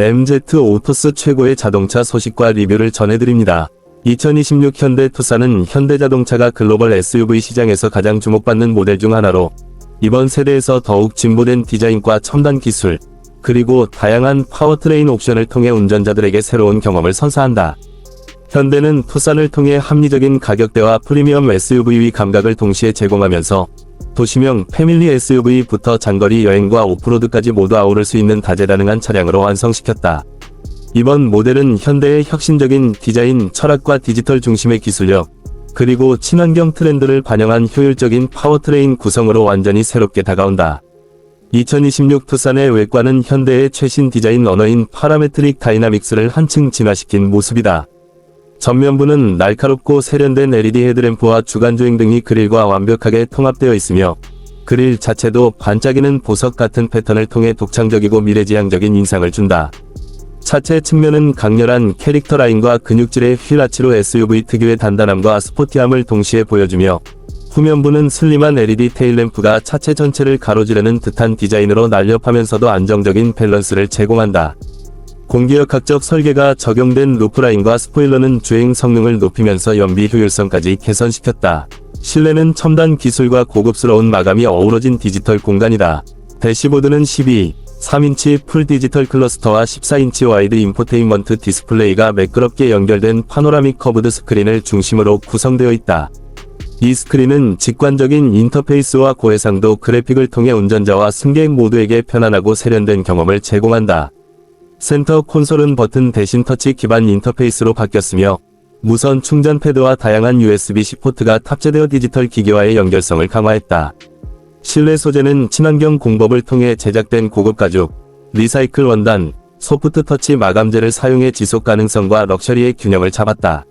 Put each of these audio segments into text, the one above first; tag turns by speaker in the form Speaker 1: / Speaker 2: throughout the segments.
Speaker 1: MZ 오토스 최고의 자동차 소식과 리뷰를 전해드립니다. 2026 현대 투싼은 현대자동차가 글로벌 SUV 시장에서 가장 주목받는 모델 중 하나로 이번 세대에서 더욱 진보된 디자인과 첨단 기술, 그리고 다양한 파워트레인 옵션을 통해 운전자들에게 새로운 경험을 선사한다. 현대는 투싼을 통해 합리적인 가격대와 프리미엄 SUV 감각을 동시에 제공하면서 도시명 패밀리 SUV부터 장거리 여행과 오프로드까지 모두 아우를 수 있는 다재다능한 차량으로 완성시켰다. 이번 모델은 현대의 혁신적인 디자인, 철학과 디지털 중심의 기술력, 그리고 친환경 트렌드를 반영한 효율적인 파워트레인 구성으로 완전히 새롭게 다가온다. 2026 투싼의 외관은 현대의 최신 디자인 언어인 파라메트릭 다이나믹스를 한층 진화시킨 모습이다. 전면부는 날카롭고 세련된 LED 헤드램프와 주간주행 등이 그릴과 완벽하게 통합되어 있으며 그릴 자체도 반짝이는 보석 같은 패턴을 통해 독창적이고 미래지향적인 인상을 준다. 차체 측면은 강렬한 캐릭터 라인과 근육질의 휠아치로 SUV 특유의 단단함과 스포티함을 동시에 보여주며 후면부는 슬림한 LED 테일램프가 차체 전체를 가로지르는 듯한 디자인으로 날렵하면서도 안정적인 밸런스를 제공한다. 공기역학적 설계가 적용된 루프라인과 스포일러는 주행 성능을 높이면서 연비 효율성까지 개선시켰다. 실내는 첨단 기술과 고급스러운 마감이 어우러진 디지털 공간이다. 대시보드는 12, 3인치 풀 디지털 클러스터와 14인치 와이드 인포테인먼트 디스플레이가 매끄럽게 연결된 파노라믹 커브드 스크린을 중심으로 구성되어 있다. 이 스크린은 직관적인 인터페이스와 고해상도 그래픽을 통해 운전자와 승객 모두에게 편안하고 세련된 경험을 제공한다. 센터 콘솔은 버튼 대신 터치 기반 인터페이스로 바뀌었으며 무선 충전 패드와 다양한 USB-C 포트가 탑재되어 디지털 기기와의 연결성을 강화했다. 실내 소재는 친환경 공법을 통해 제작된 고급 가죽, 리사이클 원단, 소프트 터치 마감재를 사용해 지속 가능성과 럭셔리의 균형을 잡았다.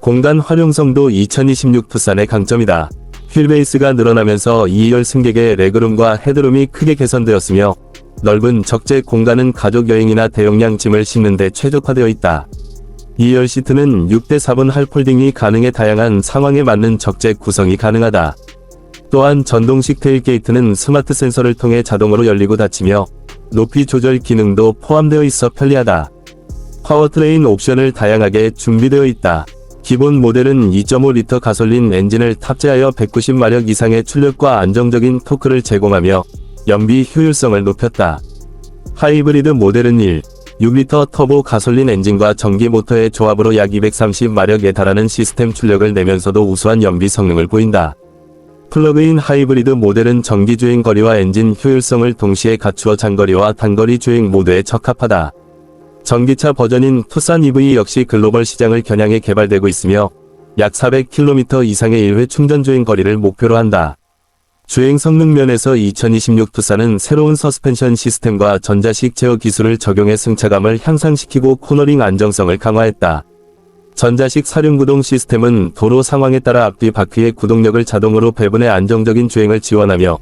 Speaker 1: 공간 활용성도 2026 투싼의 강점이다. 휠베이스가 늘어나면서 2열 승객의 레그룸과 헤드룸이 크게 개선되었으며 넓은 적재 공간은 가족 여행이나 대용량 짐을 싣는 데 최적화되어 있다. 2열 시트는 6대 4분 할폴딩이 가능해 다양한 상황에 맞는 적재 구성이 가능하다. 또한 전동식 테일게이트는 스마트 센서를 통해 자동으로 열리고 닫히며 높이 조절 기능도 포함되어 있어 편리하다. 파워트레인 옵션을 다양하게 준비되어 있다. 기본 모델은 2.5리터 가솔린 엔진을 탑재하여 190마력 이상의 출력과 안정적인 토크를 제공하며 연비 효율성을 높였다. 하이브리드 모델은 1, 6리터 터보 가솔린 엔진과 전기 모터의 조합으로 약 230마력에 달하는 시스템 출력을 내면서도 우수한 연비 성능을 보인다. 플러그인 하이브리드 모델은 전기 주행 거리와 엔진 효율성을 동시에 갖추어 장거리와 단거리 주행 모두에 적합하다. 전기차 버전인 투싼 EV 역시 글로벌 시장을 겨냥해 개발되고 있으며 약 400km 이상의 1회 충전 주행 거리를 목표로 한다. 주행 성능 면에서 2026 투싼은 새로운 서스펜션 시스템과 전자식 제어 기술을 적용해 승차감을 향상시키고 코너링 안정성을 강화했다. 전자식 사륜 구동 시스템은 도로 상황에 따라 앞뒤 바퀴의 구동력을 자동으로 배분해 안정적인 주행을 지원하며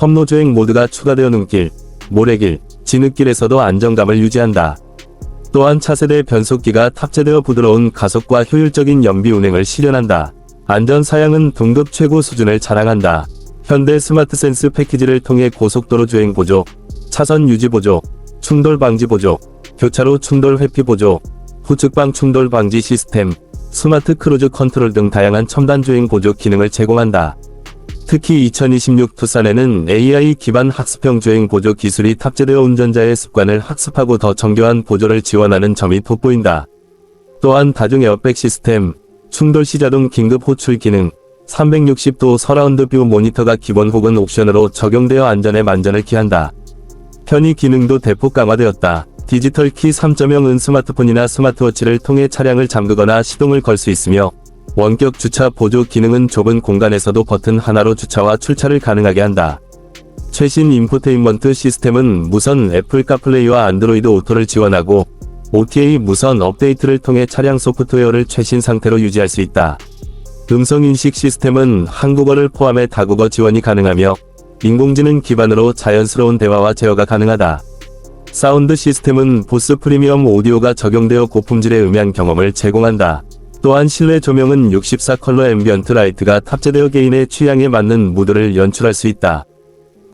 Speaker 1: 험로 주행 모드가 추가되어 눈길, 모래길, 진흙길에서도 안정감을 유지한다. 또한 차세대 변속기가 탑재되어 부드러운 가속과 효율적인 연비 운행을 실현한다. 안전 사양은 등급 최고 수준을 자랑한다. 현대 스마트 센스 패키지를 통해 고속도로 주행 보조, 차선 유지 보조, 충돌 방지 보조, 교차로 충돌 회피 보조, 후측방 충돌 방지 시스템, 스마트 크루즈 컨트롤 등 다양한 첨단 주행 보조 기능을 제공한다. 특히 2026 투싼에는 AI 기반 학습형 주행 보조 기술이 탑재되어 운전자의 습관을 학습하고 더 정교한 보조를 지원하는 점이 돋보인다. 또한 다중 에어백 시스템, 충돌 시 자동 긴급 호출 기능, 360도 서라운드 뷰 모니터가 기본 혹은 옵션으로 적용되어 안전에 만전을 기한다. 편의 기능도 대폭 강화되었다. 디지털 키 3.0은 스마트폰이나 스마트워치를 통해 차량을 잠그거나 시동을 걸 수 있으며 원격 주차 보조 기능은 좁은 공간에서도 버튼 하나로 주차와 출차를 가능하게 한다. 최신 인포테인먼트 시스템은 무선 애플 카플레이와 안드로이드 오토를 지원하고 OTA 무선 업데이트를 통해 차량 소프트웨어를 최신 상태로 유지할 수 있다. 음성인식 시스템은 한국어를 포함해 다국어 지원이 가능하며 인공지능 기반으로 자연스러운 대화와 제어가 가능하다. 사운드 시스템은 보스 프리미엄 오디오가 적용되어 고품질의 음향 경험을 제공한다. 또한 실내 조명은 64컬러 앰비언트 라이트가 탑재되어 개인의 취향에 맞는 무드를 연출할 수 있다.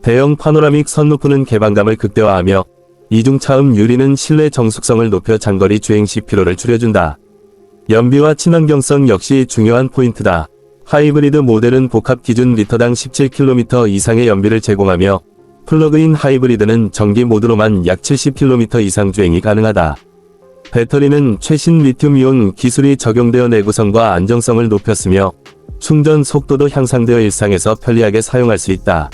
Speaker 1: 대형 파노라믹 선루프는 개방감을 극대화하며 이중차음 유리는 실내 정숙성을 높여 장거리 주행 시 피로를 줄여준다. 연비와 친환경성 역시 중요한 포인트다. 하이브리드 모델은 복합 기준 리터당 17km 이상의 연비를 제공하며 플러그인 하이브리드는 전기 모드로만 약 70km 이상 주행이 가능하다. 배터리는 최신 리튬이온 기술이 적용되어 내구성과 안정성을 높였으며 충전 속도도 향상되어 일상에서 편리하게 사용할 수 있다.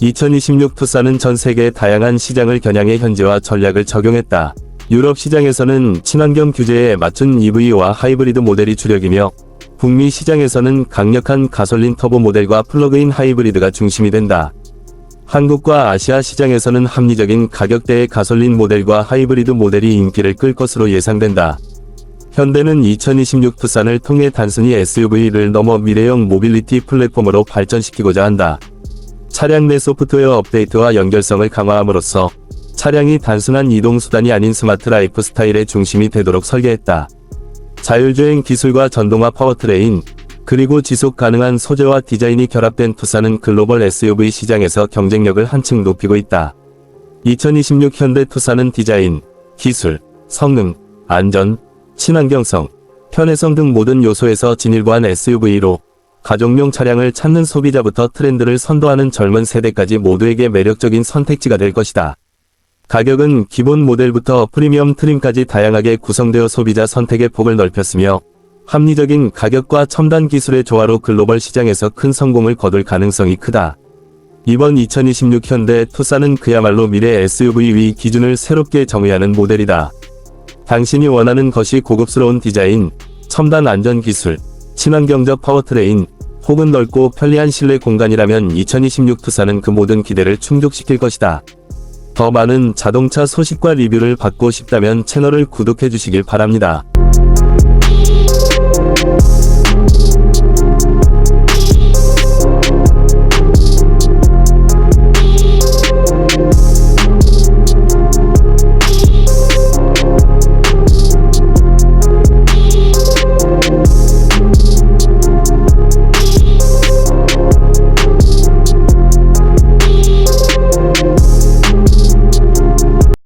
Speaker 1: 2026 투싼은 전 세계의 다양한 시장을 겨냥해 현지화 전략을 적용했다. 유럽 시장에서는 친환경 규제에 맞춘 EV와 하이브리드 모델이 주력이며 북미 시장에서는 강력한 가솔린 터보 모델과 플러그인 하이브리드가 중심이 된다. 한국과 아시아 시장에서는 합리적인 가격대의 가솔린 모델과 하이브리드 모델이 인기를 끌 것으로 예상된다. 현대는 2026 투싼을 통해 단순히 SUV를 넘어 미래형 모빌리티 플랫폼으로 발전시키고자 한다. 차량 내 소프트웨어 업데이트와 연결성을 강화함으로써 차량이 단순한 이동수단이 아닌 스마트 라이프 스타일의 중심이 되도록 설계했다. 자율주행 기술과 전동화 파워트레인, 그리고 지속 가능한 소재와 디자인이 결합된 투싼은 글로벌 SUV 시장에서 경쟁력을 한층 높이고 있다. 2026 현대 투싼은 디자인, 기술, 성능, 안전, 친환경성, 편의성 등 모든 요소에서 진일보한 SUV로 가족용 차량을 찾는 소비자부터 트렌드를 선도하는 젊은 세대까지 모두에게 매력적인 선택지가 될 것이다. 가격은 기본 모델부터 프리미엄 트림까지 다양하게 구성되어 소비자 선택의 폭을 넓혔으며 합리적인 가격과 첨단 기술의 조화로 글로벌 시장에서 큰 성공을 거둘 가능성이 크다. 이번 2026 현대 투싼은 그야말로 미래 SUV 위 기준을 새롭게 정의하는 모델이다. 당신이 원하는 것이 고급스러운 디자인, 첨단 안전 기술, 친환경적 파워트레인, 혹은 넓고 편리한 실내 공간이라면 2026 투싼은 그 모든 기대를 충족시킬 것이다. 더 많은 자동차 소식과 리뷰를 받고 싶다면 채널을 구독해 주시길 바랍니다.